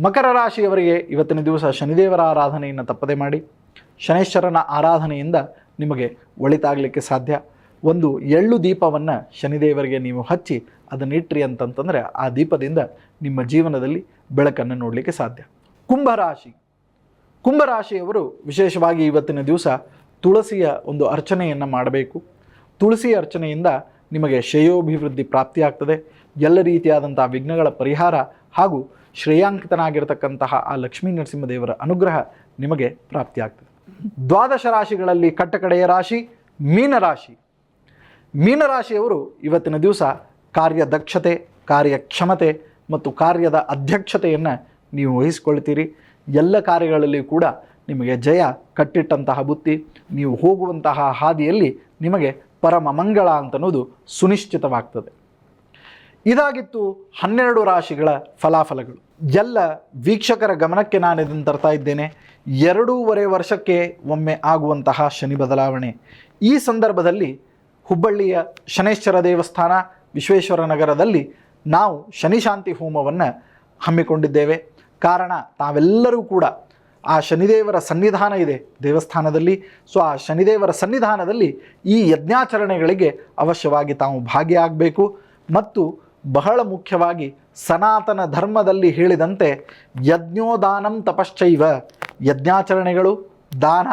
ಮಕರ ರಾಶಿಯವರಿಗೆ ಇವತ್ತಿನ ದಿವಸ ಶನಿದೇವರ ಆರಾಧನೆಯನ್ನು ತಪ್ಪದೆ ಮಾಡಿ, ಶನೇಶ್ವರನ ಆರಾಧನೆಯಿಂದ ನಿಮಗೆ ಒಳಿತಾಗಲಿಕ್ಕೆ ಸಾಧ್ಯ. ಒಂದು ಎಳ್ಳು ದೀಪವನ್ನು ಶನಿದೇವರಿಗೆ ನೀವು ಹಚ್ಚಿ ಅದನ್ನು ಇಟ್ಟ್ರಿ ಅಂತಂತಂದರೆ ಆ ದೀಪದಿಂದ ನಿಮ್ಮ ಜೀವನದಲ್ಲಿ ಬೆಳಕನ್ನು ನೋಡಲಿಕ್ಕೆ ಸಾಧ್ಯ. ಕುಂಭರಾಶಿ. ಕುಂಭರಾಶಿಯವರು ವಿಶೇಷವಾಗಿ ಇವತ್ತಿನ ದಿವಸ ತುಳಸಿಯ ಒಂದು ಅರ್ಚನೆಯನ್ನು ಮಾಡಬೇಕು. ತುಳಸಿ ಅರ್ಚನೆಯಿಂದ ನಿಮಗೆ ಶ್ರೇಯೋಭಿವೃದ್ಧಿ ಪ್ರಾಪ್ತಿಯಾಗ್ತದೆ ಎಲ್ಲ ರೀತಿಯಾದಂಥ ವಿಘ್ನಗಳ ಪರಿಹಾರ ಹಾಗೂ ಶ್ರೇಯಾಂಕಿತನಾಗಿರ್ತಕ್ಕಂತಹ ಆ ಲಕ್ಷ್ಮೀ ನರಸಿಂಹದೇವರ ಅನುಗ್ರಹ ನಿಮಗೆ ಪ್ರಾಪ್ತಿಯಾಗ್ತದೆ ದ್ವಾದಶ ರಾಶಿಗಳಲ್ಲಿ ಕಟ್ಟಕಡೆಯ ರಾಶಿ ಮೀನರಾಶಿ ಮೀನರಾಶಿಯವರು ಇವತ್ತಿನ ದಿವಸ ಕಾರ್ಯದಕ್ಷತೆ, ಕಾರ್ಯಕ್ಷಮತೆ ಮತ್ತು ಕಾರ್ಯದ ಅಧ್ಯಕ್ಷತೆಯನ್ನು ನೀವು ವಹಿಸಿಕೊಳ್ತೀರಿ. ಎಲ್ಲ ಕಾರ್ಯಗಳಲ್ಲಿ ಕೂಡ ನಿಮಗೆ ಜಯ ಕಟ್ಟಿಟ್ಟಂತಹ ಬುತ್ತಿ ನೀವು ಹೋಗುವಂತಹ ಹಾದಿಯಲ್ಲಿ ನಿಮಗೆ ಪರಮ ಮಂಗಳ ಅಂತನ್ನೋದು ಸುನಿಶ್ಚಿತವಾಗ್ತದೆ. ಇದಾಗಿತ್ತು ಹನ್ನೆರಡು ರಾಶಿಗಳ ಫಲಾಫಲಗಳು. ಎಲ್ಲ ವೀಕ್ಷಕರ ಗಮನಕ್ಕೆ ನಾನು ಇದನ್ನು ತರ್ತಾ ಇದ್ದೇನೆ. ಎರಡೂವರೆ ವರ್ಷಕ್ಕೆ ಒಮ್ಮೆ ಆಗುವಂತಹ ಶನಿ ಬದಲಾವಣೆ. ಈ ಸಂದರ್ಭದಲ್ಲಿ ಹುಬ್ಬಳ್ಳಿಯ ಶನೇಶ್ವರ ದೇವಸ್ಥಾನ ವಿಶ್ವೇಶ್ವರ ನಗರದಲ್ಲಿ ನಾವು ಶನಿ ಶಾಂತಿ ಹೋಮವನ್ನು ಹಮ್ಮಿಕೊಂಡಿದ್ದೇವೆ. ಕಾರಣ ತಾವೆಲ್ಲರೂ ಕೂಡ ಆ ಶನಿದೇವರ ಸನ್ನಿಧಾನ ಇದೆ ದೇವಸ್ಥಾನದಲ್ಲಿ. ಸೊ, ಆ ಶನಿದೇವರ ಸನ್ನಿಧಾನದಲ್ಲಿ ಈ ಯಜ್ಞಾಚರಣೆಗಳಿಗೆ ಅವಶ್ಯವಾಗಿ ತಾವು ಭಾಗಿಯಾಗಬೇಕು. ಮತ್ತು ಬಹಳ ಮುಖ್ಯವಾಗಿ ಸನಾತನ ಧರ್ಮದಲ್ಲಿ ಹೇಳಿದಂತೆ ಯಜ್ಞೋದಾನಂ ತಪಶ್ಚೈವ, ಯಜ್ಞಾಚರಣೆಗಳು, ದಾನ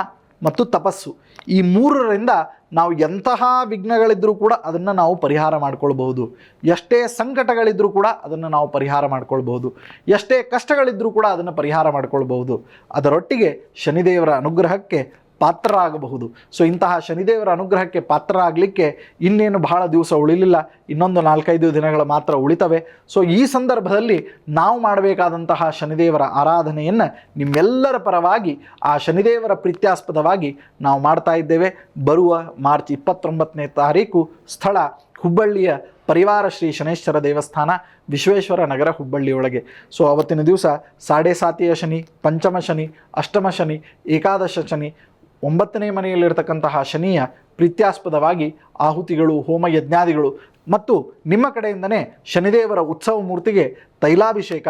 ಮತ್ತು ತಪಸ್ಸು. ಈ ಮೂರರಿಂದ ನಾವು ಎಂತಹ ವಿಘ್ನಗಳಿದ್ದರೂ ಕೂಡ ಅದನ್ನು ನಾವು ಪರಿಹಾರ ಮಾಡ್ಕೊಳ್ಬಹುದು. ಎಷ್ಟೇ ಸಂಕಟಗಳಿದ್ದರೂ ಕೂಡ ಅದನ್ನು ನಾವು ಪರಿಹಾರ ಮಾಡ್ಕೊಳ್ಬಹುದು. ಎಷ್ಟೇ ಕಷ್ಟಗಳಿದ್ದರೂ ಕೂಡ ಅದನ್ನು ಪರಿಹಾರ ಮಾಡ್ಕೊಳ್ಬಹುದು. ಅದರೊಟ್ಟಿಗೆ ಶನಿದೇವರ ಅನುಗ್ರಹಕ್ಕೆ ಪಾತ್ರರಾಗಬಹುದು. ಸೊ ಇಂತಹ ಶನಿದೇವರ ಅನುಗ್ರಹಕ್ಕೆ ಪಾತ್ರ ಆಗಲಿಕ್ಕೆ ಇನ್ನೇನು ಬಹಳ ದಿವಸ ಉಳಿಲಿಲ್ಲ. ಇನ್ನೊಂದು ನಾಲ್ಕೈದು ದಿನಗಳು ಮಾತ್ರ ಉಳಿತವೆ. ಸೊ ಈ ಸಂದರ್ಭದಲ್ಲಿ ನಾವು ಮಾಡಬೇಕಾದಂತಹ ಶನಿದೇವರ ಆರಾಧನೆಯನ್ನು ನಿಮ್ಮೆಲ್ಲರ ಪರವಾಗಿ, ಆ ಶನಿದೇವರ ಪ್ರೀತ್ಯಾಸ್ಪದವಾಗಿ ನಾವು ಮಾಡ್ತಾ ಇದ್ದೇವೆ. ಬರುವ ಮಾರ್ಚ್ ಇಪ್ಪತ್ತೊಂಬತ್ತನೇ ತಾರೀಕು ಸ್ಥಳ ಹುಬ್ಬಳ್ಳಿಯ ಪರಿವಾರ ಶ್ರೀ ಶನೇಶ್ವರ ದೇವಸ್ಥಾನ, ವಿಶ್ವೇಶ್ವರ ನಗರ ಹುಬ್ಬಳ್ಳಿಯೊಳಗೆ. ಸೊ ಅವತ್ತಿನ ದಿವಸ ಸಾಡೆ ಸಾತಿಯ ಶನಿ, ಪಂಚಮ ಶನಿ, ಅಷ್ಟಮ ಶನಿ, ಏಕಾದಶ ಶನಿ ಒಂಬತ್ತನೇ ಮನೆಯಲ್ಲಿರತಕ್ಕಂತಹ ಶನಿಯ ಪ್ರೀತ್ಯಾಸ್ಪದವಾಗಿ ಆಹುತಿಗಳು ಹೋಮ ಯಜ್ಞಾದಿಗಳು ಮತ್ತು ನಿಮ್ಮ ಕಡೆಯಿಂದನೇ ಶನಿದೇವರ ಉತ್ಸವ ಮೂರ್ತಿಗೆ ತೈಲಾಭಿಷೇಕ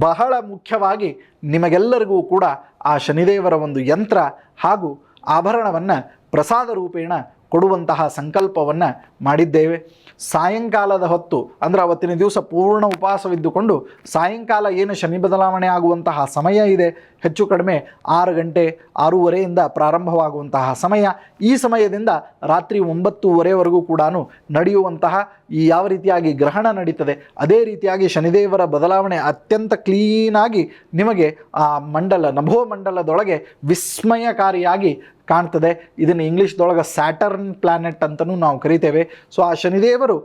ಬಹಳ ಮುಖ್ಯವಾಗಿ ನಿಮಗೆಲ್ಲರಿಗೂ ಕೂಡ ಆ ಶನಿದೇವರ ಒಂದು ಯಂತ್ರ ಹಾಗೂ ಆಭರಣವನ್ನು ಪ್ರಸಾದ ರೂಪೇಣ ಕೊಡುವಂತಹ ಸಂಕಲ್ಪವನ್ನು ಮಾಡಿದ್ದೇವೆ. ಸಾಯಂಕಾಲದ ಹೊತ್ತು, ಅಂದರೆ ಅವತ್ತಿನ ದಿವಸ ಪೂರ್ಣ ಉಪವಾಸವಿದ್ದುಕೊಂಡು ಸಾಯಂಕಾಲ ಏನು ಶನಿ ಬದಲಾವಣೆ ಆಗುವಂತಹ ಸಮಯ ಇದೆ, ಹೆಚ್ಚು ಕಡಿಮೆ ಆರು ಗಂಟೆ, ಆರೂವರೆಯಿಂದ ಪ್ರಾರಂಭವಾಗುವಂತಹ ಸಮಯ. ಈ ಸಮಯದಿಂದ ರಾತ್ರಿ ಒಂಬತ್ತೂವರೆವರೆಗೂ ಕೂಡ ನಡೆಯುವಂತಹ ಈ ಯಾವ ರೀತಿಯಾಗಿ ಗ್ರಹಣ ನಡೀತದೆ, ಅದೇ ರೀತಿಯಾಗಿ ಶನಿದೇವರ ಬದಲಾವಣೆ ಅತ್ಯಂತ ಕ್ಲೀನಾಗಿ ನಿಮಗೆ ಆ ಮಂಡಲ ನಭೋ ಮಂಡಲದೊಳಗೆ ವಿಸ್ಮಯಕಾರಿಯಾಗಿ ಕಾಣ್ತದೆ. ಇದನ್ನು ಇಂಗ್ಲೀಷ್ದೊಳಗೆ ಸ್ಯಾಟರ್ನ್ ಪ್ಲ್ಯಾನೆಟ್ ಅಂತಲೂ ನಾವು ಕರಿತೇವೆ. ಸೊ ಆ ಶನಿದೇವರು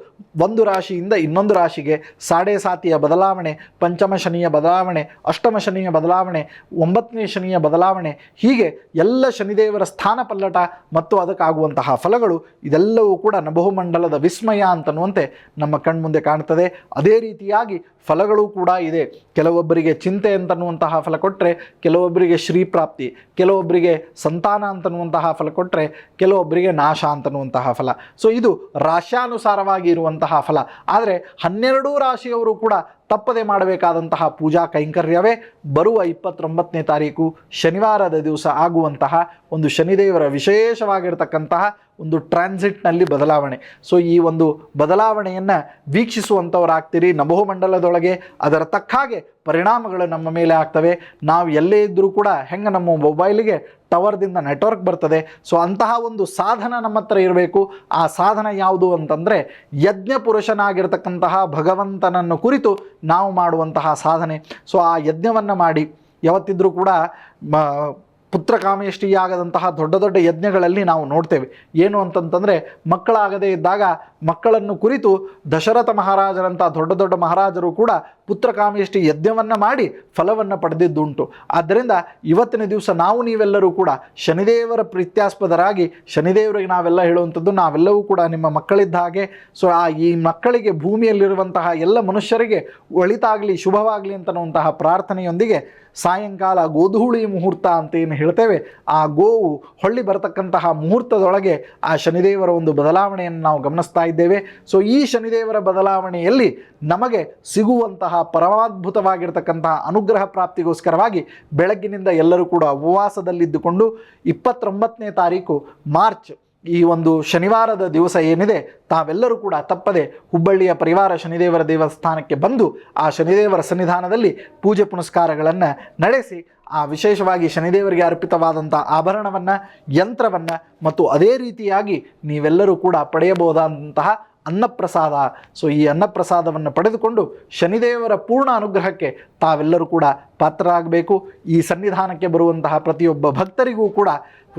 ಒಂದು ರಾಶಿಯಿಂದ ಇನ್ನೊಂದು ರಾಶಿಗೆ ಸಾಡೆ ಸಾತಿಯ ಬದಲಾವಣೆ, ಪಂಚಮ ಶನಿಯ ಬದಲಾವಣೆ, ಅಷ್ಟಮ ಶನಿಯ ಬದಲಾವಣೆ, ಒಂಬತ್ತನೇ ಶನಿಯ ಬದಲಾವಣೆ, ಹೀಗೆ ಎಲ್ಲ ಶನಿದೇವರ ಸ್ಥಾನ ಪಲ್ಲಟ ಮತ್ತು ಅದಕ್ಕಾಗುವಂತಹ ಫಲಗಳು ಇದೆಲ್ಲವೂ ಕೂಡ ನಭೋಮಂಡಲದ ವಿಸ್ಮಯ ಅಂತನ್ನುವಂತೆ ನಮ್ಮ ಕಣ್ಮುಂದೆ ಕಾಣ್ತದೆ. ಅದೇ ರೀತಿಯಾಗಿ ಫಲಗಳು ಕೂಡ ಇದೆ. ಕೆಲವೊಬ್ಬರಿಗೆ ಚಿಂತೆ ಅಂತನ್ನುವಂತಹ ಫಲ ಕೊಟ್ಟರೆ ಕೆಲವೊಬ್ಬರಿಗೆ ಶ್ರೀಪ್ರಾಪ್ತಿ, ಕೆಲವೊಬ್ಬರಿಗೆ ಸಂತಾನ ಅಂತನ್ನುವಂತಹ ಫಲ ಕೊಟ್ಟರೆ ಕೆಲವೊಬ್ಬರಿಗೆ ನಾಶ ಅಂತನ್ನುವಂತಹ ಫಲ. ಸೊ ಇದು ರಾಶ್ಯಾನುಸಾರವಾಗಿ ಇರುವಂತಹ ಫಲ. ಆದರೆ ಹನ್ನೆರಡೂ ರಾಶಿಯವರು ಕೂಡ ತಪ್ಪದೆ ಮಾಡಬೇಕಾದಂತಹ ಪೂಜಾ ಕೈಂಕರ್ಯವೇ ಬರುವ ಇಪ್ಪತ್ತೊಂಬತ್ತನೇ ತಾರೀಕು ಶನಿವಾರದ ದಿವಸ ಆಗುವಂತಹ ಒಂದು ಶನಿದೇವರ ವಿಶೇಷವಾಗಿರ್ತಕ್ಕಂತಹ ಒಂದು ಟ್ರಾನ್ಸಿಟ್ನಲ್ಲಿ ಬದಲಾವಣೆ. ಸೊ, ಈ ಒಂದು ಬದಲಾವಣೆಯನ್ನು ವೀಕ್ಷಿಸುವಂಥವರಾಗ್ತೀರಿ ನಭೋಮಂಡಲದೊಳಗೆ ಅದರ ತಕ್ಕ ಹಾಗೆ ಪರಿಣಾಮಗಳು ನಮ್ಮ ಮೇಲೆ ಆಗ್ತವೆ. ನಾವು ಎಲ್ಲೇ ಇದ್ದರೂ ಕೂಡ ಹೆಂಗೆ ನಮ್ಮ ಮೊಬೈಲಿಗೆ ಟವರ್ದಿಂದ ನೆಟ್ವರ್ಕ್ ಬರ್ತದೆ. ಸೊ, ಅಂತಹ ಒಂದು ಸಾಧನ ನಮ್ಮ ಹತ್ರ ಇರಬೇಕು. ಆ ಸಾಧನ ಯಾವುದು ಅಂತಂದರೆ ಯಜ್ಞ ಪುರುಷನಾಗಿರ್ತಕ್ಕಂತಹ ಭಗವಂತನನ್ನು ಕುರಿತು ನಾವು ಮಾಡುವಂತಹ ಸಾಧನೆ. ಸೊ ಆ ಯಜ್ಞವನ್ನು ಮಾಡಿ ಯಾವತ್ತಿದ್ರೂ ಕೂಡ ಪುತ್ರಕಾಮೇಷ್ಟಿಯಾಗದಂತಹ ದೊಡ್ಡ ದೊಡ್ಡ ಯಜ್ಞಗಳಲ್ಲಿ ನಾವು ನೋಡ್ತೇವೆ. ಏನು ಅಂತಂತಂದರೆ, ಮಕ್ಕಳಾಗದೇ ಇದ್ದಾಗ ಮಕ್ಕಳನ್ನು ಕುರಿತು ದಶರಥ ಮಹಾರಾಜರಂಥ ದೊಡ್ಡ ದೊಡ್ಡ ಮಹಾರಾಜರು ಕೂಡ ಪುತ್ರಕಾಮೇಷ್ಟಿ ಯಜ್ಞವನ್ನು ಮಾಡಿ ಫಲವನ್ನು ಪಡೆದಿದ್ದುಂಟು. ಆದ್ದರಿಂದ ಇವತ್ತಿನ ದಿವಸ ನಾವು ನೀವೆಲ್ಲರೂ ಕೂಡ ಶನಿದೇವರ ಪ್ರೀತ್ಯಾಸ್ಪದರಾಗಿ, ಶನಿದೇವರಿಗೆ ನಾವೆಲ್ಲ ಹೇಳುವಂಥದ್ದು ನಾವೆಲ್ಲವೂ ಕೂಡ ನಿಮ್ಮ ಮಕ್ಕಳಿದ್ದ ಹಾಗೆ. ಸೊ ಆ ಈ ಮಕ್ಕಳಿಗೆ ಭೂಮಿಯಲ್ಲಿರುವಂತಹ ಎಲ್ಲ ಮನುಷ್ಯರಿಗೆ ಒಳಿತಾಗಲಿ, ಶುಭವಾಗಲಿ ಅಂತನ್ನುವಂತಹ ಪ್ರಾರ್ಥನೆಯೊಂದಿಗೆ ಸಾಯಂಕಾಲ ಗೋಧೂಳಿ ಮುಹೂರ್ತ ಅಂತ ಏನು ಹೇಳ್ತೇವೆ, ಆ ಗೋವು ಹೊಳ್ಳಿ ಬರತಕ್ಕಂತಹ ಮುಹೂರ್ತದೊಳಗೆ ಆ ಶನಿದೇವರ ಒಂದು ಬದಲಾವಣೆಯನ್ನು ನಾವು ಗಮನಿಸ್ತಾ ಇದ್ದೇವೆ. ಸೊ ಈ ಶನಿದೇವರ ಬದಲಾವಣೆಯಲ್ಲಿ ನಮಗೆ ಸಿಗುವಂತಹ ಪರಮಾದ್ಭುತವಾಗಿರ್ತಕ್ಕಂತಹ ಅನುಗ್ರಹ ಪ್ರಾಪ್ತಿಗೋಸ್ಕರವಾಗಿ ಬೆಳಗ್ಗಿನಿಂದ ಎಲ್ಲರೂ ಕೂಡ ಉಪವಾಸದಲ್ಲಿದ್ದುಕೊಂಡು ಇಪ್ಪತ್ತೊಂಬತ್ತನೇ ತಾರೀಕು ಮಾರ್ಚ್ ಈ ಒಂದು ಶನಿವಾರದ ದಿವಸ ಏನಿದೆ, ತಾವೆಲ್ಲರೂ ಕೂಡ ತಪ್ಪದೆ ಹುಬ್ಬಳ್ಳಿಯ ಪರಿವಾರ ಶನಿದೇವರ ದೇವಸ್ಥಾನಕ್ಕೆ ಬಂದು ಆ ಶನಿದೇವರ ಸನ್ನಿಧಾನದಲ್ಲಿ ಪೂಜೆ ಪುನಸ್ಕಾರಗಳನ್ನು ನಡೆಸಿ, ಆ ವಿಶೇಷವಾಗಿ ಶನಿದೇವರಿಗೆ ಅರ್ಪಿತವಾದಂಥ ಆಭರಣವನ್ನು, ಯಂತ್ರವನ್ನು ಮತ್ತು ಅದೇ ರೀತಿಯಾಗಿ ನೀವೆಲ್ಲರೂ ಕೂಡ ಪಡೆಯಬಹುದಾದಂತಹ ಅನ್ನಪ್ರಸಾದ. ಸೊ ಈ ಅನ್ನಪ್ರಸಾದವನ್ನು ಪಡೆದುಕೊಂಡು ಶನಿದೇವರ ಪೂರ್ಣ ಅನುಗ್ರಹಕ್ಕೆ ತಾವೆಲ್ಲರೂ ಕೂಡ ಪಾತ್ರರಾಗಬೇಕು. ಈ ಸನ್ನಿಧಾನಕ್ಕೆ ಬರುವಂತಹ ಪ್ರತಿಯೊಬ್ಬ ಭಕ್ತರಿಗೂ ಕೂಡ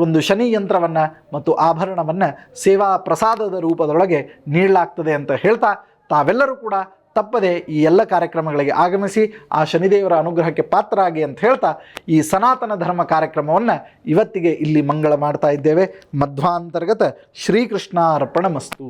ಒಂದು ಶನಿ ಯಂತ್ರವನ್ನು ಮತ್ತು ಆಭರಣವನ್ನು ಸೇವಾ ಪ್ರಸಾದದ ರೂಪದೊಳಗೆ ನೀಡಲಾಗ್ತದೆ ಅಂತ ಹೇಳ್ತಾ ತಾವೆಲ್ಲರೂ ಕೂಡ ತಪ್ಪದೆ ಈ ಎಲ್ಲ ಕಾರ್ಯಕ್ರಮಗಳಿಗೆ ಆಗಮಿಸಿ ಆ ಶನಿದೇವರ ಅನುಗ್ರಹಕ್ಕೆ ಪಾತ್ರರಾಗಿ ಅಂತ ಹೇಳ್ತಾ ಈ ಸನಾತನ ಧರ್ಮ ಕಾರ್ಯಕ್ರಮವನ್ನು ಇವತ್ತಿಗೆ ಇಲ್ಲಿ ಮಂಗಳ ಮಾಡ್ತಾ ಇದ್ದೇವೆ. ಮಧ್ವಾಂತರ್ಗತ ಶ್ರೀಕೃಷ್ಣಾರ್ಪಣ ಮಸ್ತು